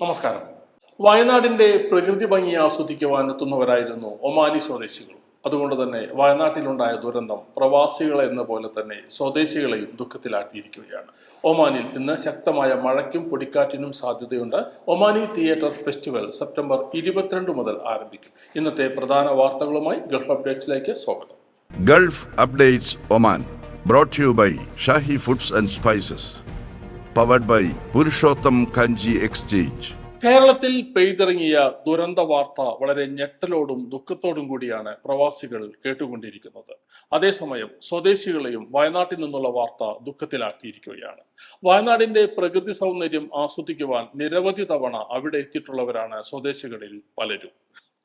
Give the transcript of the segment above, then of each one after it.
നമസ്കാരം. വയനാടിന്റെ പ്രകൃതി ഭംഗി ആസ്വദിക്കുവാൻ എത്തുന്നവരായിരുന്നു ഒമാനി സ്വദേശികൾ. അതുകൊണ്ട് തന്നെ വയനാട്ടിലുണ്ടായ ദുരന്തം പ്രവാസികളെ എന്ന പോലെ തന്നെ സ്വദേശികളെയും ദുഃഖത്തിലാഴ്ത്തിയിരിക്കുകയാണ്. ഒമാനിൽ ഇന്ന് ശക്തമായ മഴയ്ക്കും പൊടിക്കാറ്റിനും സാധ്യതയുണ്ട്. ഒമാനി തിയേറ്റർ ഫെസ്റ്റിവൽ സെപ്റ്റംബർ ഇരുപത്തിരണ്ട് മുതൽ ആരംഭിക്കും. ഇന്നത്തെ പ്രധാന വാർത്തകളുമായി ഗൾഫ് അപ്ഡേറ്റ്സിലേക്ക് സ്വാഗതം. Gulf updates Oman brought you by Shahi foods and and Spices. By Purushottam Kanji exchange കേരളത്തിൽ പെയ്തിറങ്ങിയ ദുരന്ത വാർത്ത വളരെ ഞെട്ടലോടും ദുഃഖത്തോടും കൂടിയാണ് പ്രവാസികൾ കേട്ടുകൊണ്ടിരിക്കുന്നത്. അതേസമയം സ്വദേശികളെയും വയനാട്ടിൽ നിന്നുള്ള വാർത്ത ദുഃഖത്തിലാക്കിയിരിക്കുകയാണ് വയനാടിന്റെ പ്രകൃതി സൗന്ദര്യം ആസ്വദിക്കുവാൻ നിരവധി തവണ അവിടെ എത്തിയിട്ടുള്ളവരാണ് സ്വദേശികളിൽ പലരും.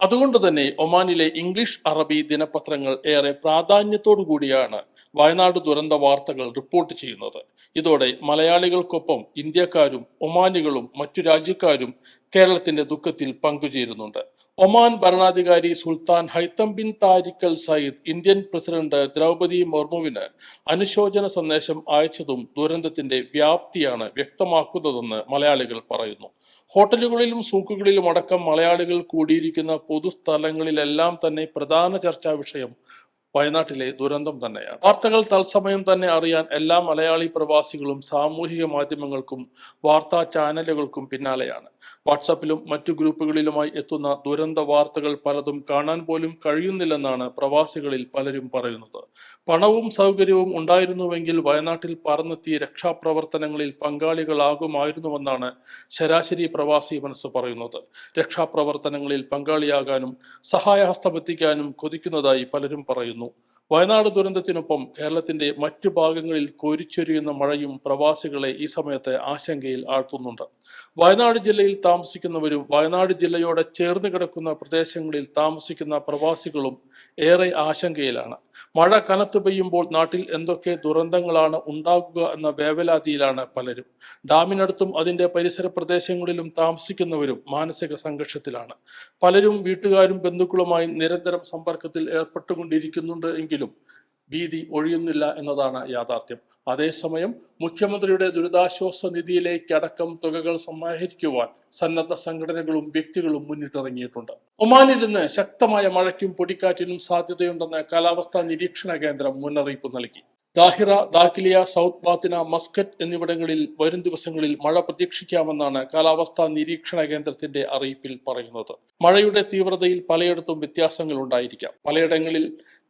അതുകൊണ്ട് തന്നെ ഒമാനിലെ ഇംഗ്ലീഷ് അറബി ദിനപത്രങ്ങൾ ഏറെ പ്രാധാന്യത്തോടു കൂടിയാണ് വയനാട് ദുരന്ത വാർത്തകൾ റിപ്പോർട്ട് ചെയ്യുന്നത്. ഇതോടെ മലയാളികൾക്കൊപ്പം ഇന്ത്യക്കാരും ഒമാനികളും മറ്റു രാജ്യക്കാരും കേരളത്തിന്റെ ദുഃഖത്തിൽ പങ്കുചേരുന്നുണ്ട്. ഒമാൻ ഭരണാധികാരി Sultan Haitham bin Tariq Sayyid Indian president Droupadi മുർമുവിന് അനുശോചന സന്ദേശം അയച്ചതും ദുരന്തത്തിന്റെ വ്യാപ്തിയാണ് വ്യക്തമാക്കുന്നതെന്ന് മലയാളികൾ പറയുന്നു. ഹോട്ടലുകളിലും സൂക്കുകളിലും അടക്കം മലയാളികൾ കൂടിയിരിക്കുന്ന പൊതുസ്ഥലങ്ങളിലെല്ലാം തന്നെ പ്രധാന ചർച്ചാ വിഷയം വയനാട്ടിലെ ദുരന്തം തന്നെയാണ്. വാർത്തകൾ തത്സമയം തന്നെ അറിയാൻ എല്ലാ മലയാളി പ്രവാസികളും സാമൂഹിക മാധ്യമങ്ങൾക്കും വാർത്താ ചാനലുകൾക്കും പിന്നാലെയാണ്. വാട്സാപ്പിലും മറ്റു ഗ്രൂപ്പുകളിലുമായി എത്തുന്ന ദുരന്ത വാർത്തകൾ പലതും കാണാൻ പോലും കഴിയുന്നില്ലെന്നാണ് പ്രവാസികളിൽ പലരും പറയുന്നത്. പണവും സൗകര്യവും ഉണ്ടായിരുന്നുവെങ്കിൽ വയനാട്ടിൽ പറന്നെത്തി രക്ഷാപ്രവർത്തനങ്ങളിൽ പങ്കാളികളാകുമായിരുന്നുവെന്നാണ് ശരാശരി പ്രവാസി മനസ്സ് പറയുന്നത്. രക്ഷാപ്രവർത്തനങ്ങളിൽ പങ്കാളിയാകാനും സഹായഹസ്തമെത്തിക്കാനും കൊതിക്കുന്നതായി പലരും പറയുന്നു. വയനാട് ദുരന്തത്തിനൊപ്പം കേരളത്തിന്റെ മറ്റു ഭാഗങ്ങളിൽ കോരിച്ചൊരിയുന്ന മഴയും പ്രവാസികളെ ഈ സമയത്ത് ആശങ്കയിൽ ആഴ്ത്തുന്നുണ്ട്. വയനാട് ജില്ലയിൽ താമസിക്കുന്നവരും വയനാട് ജില്ലയോടെ ചേർന്ന് കിടക്കുന്ന പ്രദേശങ്ങളിൽ താമസിക്കുന്ന പ്രവാസികളും ഏറെ ആശങ്കയിലാണ്. മഴ കനത്തു പെയ്യുമ്പോൾ നാട്ടിൽ എന്തൊക്കെ ദുരന്തങ്ങളാണ് ഉണ്ടാകുക എന്ന വേവലാതിയിലാണ് പലരും. ഡാമിനടുത്തും അതിന്റെ പരിസര പ്രദേശങ്ങളിലും താമസിക്കുന്നവരും മാനസിക സംഘർഷത്തിലാണ്. പലരും വീട്ടുകാരും ബന്ധുക്കളുമായി നിരന്തരം സമ്പർക്കത്തിൽ ഏർപ്പെട്ടുകൊണ്ടിരിക്കുന്നുണ്ട് എങ്കിലും ഭീതി ഒഴിയുന്നില്ല എന്നതാണ് യാഥാർത്ഥ്യം. അതേസമയം മുഖ്യമന്ത്രിയുടെ ദുരിതാശ്വാസ നിധിയിലേക്ക് നിധിയിലേക്കടക്കം തുകകൾ സമാഹരിക്കുവാൻ സന്നദ്ധ സംഘടനകളും വ്യക്തികളും മുന്നിട്ടിറങ്ങിയിട്ടുണ്ട്. ഒമാനിൽ ഇന്ന് ശക്തമായ മഴയ്ക്കും പൊടിക്കാറ്റിനും സാധ്യതയുണ്ടെന്ന് കാലാവസ്ഥാ നിരീക്ഷണ കേന്ദ്രം മുന്നറിയിപ്പ് നൽകി. Dhahira Dakhiliya South Batina Muscat എന്നിവിടങ്ങളിൽ വരും ദിവസങ്ങളിൽ മഴ പ്രതീക്ഷിക്കാമെന്നാണ് കാലാവസ്ഥാ നിരീക്ഷണ കേന്ദ്രത്തിന്റെ അറിയിപ്പിൽ പറയുന്നത്. മഴയുടെ തീവ്രതയിൽ പലയിടത്തും വ്യത്യാസങ്ങൾ ഉണ്ടായിരിക്കാം. പലയിടങ്ങളിൽ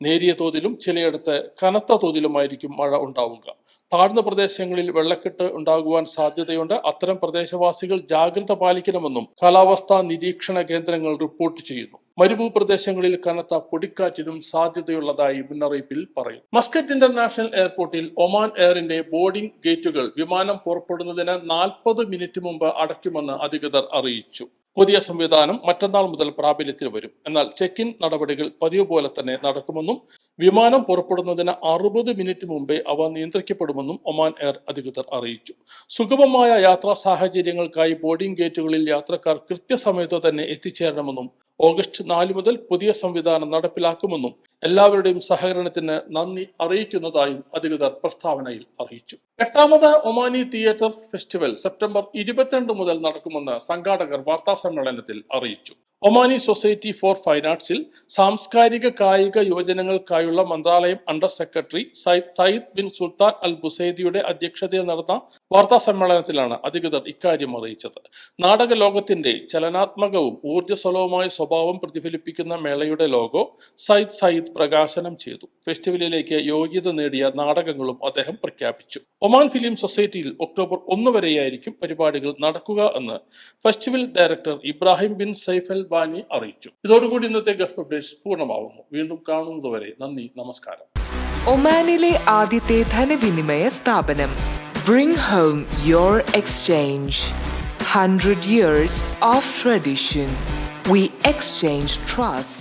നേരിയ തോതിലും ചിലയിടത്ത് കനത്ത തോതിലുമായിരിക്കും മഴ ഉണ്ടാവുക. താഴ്ന്ന പ്രദേശങ്ങളിൽ വെള്ളക്കെട്ട് ഉണ്ടാകുവാൻ സാധ്യതയുണ്ട്. അത്തരം പ്രദേശവാസികൾ ജാഗ്രത പാലിക്കണമെന്നും കാലാവസ്ഥാ നിരീക്ഷണ കേന്ദ്രങ്ങൾ റിപ്പോർട്ട് ചെയ്യുന്നു. മരുഭൂപ്രദേശങ്ങളിൽ കനത്ത പൊടിക്കാറ്റിനും സാധ്യതയുള്ളതായി മുന്നറിയിപ്പിൽ പറയും മസ്കറ്റ് ഇന്റർനാഷണൽ എയർപോർട്ടിൽ ഒമാൻ എയറിന്റെ ബോർഡിംഗ് ഗേറ്റുകൾ വിമാനം പുറപ്പെടുന്നതിന് നാൽപ്പത് മിനിറ്റ് മുമ്പ് അടയ്ക്കുമെന്ന് അധികൃതർ അറിയിച്ചു. പുതിയ സംവിധാനം മറ്റന്നാൾ മുതൽ പ്രാബല്യത്തിൽ വരും. എന്നാൽ ചെക്ക് ഇൻ നടപടികൾ പതിവ് പോലെ തന്നെ നടക്കുമെന്നും വിമാനം പുറപ്പെടുന്നതിന് അറുപത് മിനിറ്റ് മുമ്പേ അവ നിയന്ത്രിക്കപ്പെടുമെന്നും ഒമാൻ എയർ അധികൃതർ അറിയിച്ചു. സുഗമമായ യാത്രാ സാഹചര്യങ്ങൾക്കായി ബോർഡിംഗ് ഗേറ്റുകളിൽ യാത്രക്കാർ കൃത്യസമയത്ത് തന്നെ എത്തിച്ചേരണമെന്നും ഓഗസ്റ്റ് നാല് മുതൽ പുതിയ സംവിധാനം നടപ്പിലാക്കുമെന്നും എല്ലാവരുടെയും സഹകരണത്തിന് നന്ദി അറിയിക്കുന്നതായും അധികൃതർ പ്രസ്താവനയിൽ അറിയിച്ചു. എട്ടാമത് ഒമാനി തിയേറ്റർ ഫെസ്റ്റിവൽ സെപ്റ്റംബർ ഇരുപത്തിരണ്ട് മുതൽ നടക്കുമെന്ന് സംഘാടകർ വാർത്താ സമ്മേളനത്തിൽ അറിയിച്ചു. ഒമാനി സൊസൈറ്റി ഫോർ ഫൈൻ ആർട്സിൽ സാംസ്കാരിക കായിക യുവജനങ്ങൾക്കായുള്ള മന്ത്രാലയം under secretary Sayyid Sayyid bin Sultan al ബുസൈദിയുടെ അധ്യക്ഷതയിൽ നടന്ന വാർത്താ സമ്മേളനത്തിലാണ് അധികൃതർ ഇക്കാര്യം അറിയിച്ചത്. നാടക ലോകത്തിന്റെ ചലനാത്മകവും ഊർജസ്വലവുമായ സ്വഭാവം പ്രതിഫലിപ്പിക്കുന്ന മേളയുടെ ലോഗോ സയ്യിദ് സയ്യിദ് പ്രകാശനം ചെയ്തു. ഫെസ്റ്റിവലിലേക്ക് യോഗ്യത നേടിയ നാടകങ്ങളും അദ്ദേഹം പ്രഖ്യാപിച്ചു. ഒമാൻ ഫിലിം സൊസൈറ്റിയിൽ ഒക്ടോബർ ഒന്ന് വരെയായിരിക്കും പരിപാടികൾ നടക്കുക എന്ന് festival director Ibrahim bin Saifal Bani അറിയിച്ചു. ഇതോടുകൂടി ഇന്നത്തെ ഗൾഫ് അപ്ഡേറ്റ്സ് പൂർണമാവുന്നു. വീണ്ടും കാണുന്നതുവരെ നന്ദി നമസ്കാരം. ഒമാനിലെ ആദ്യത്തെ ധനവിനിമയ സ്ഥാപനം bring home your exchange hundred years of tradition we exchange trust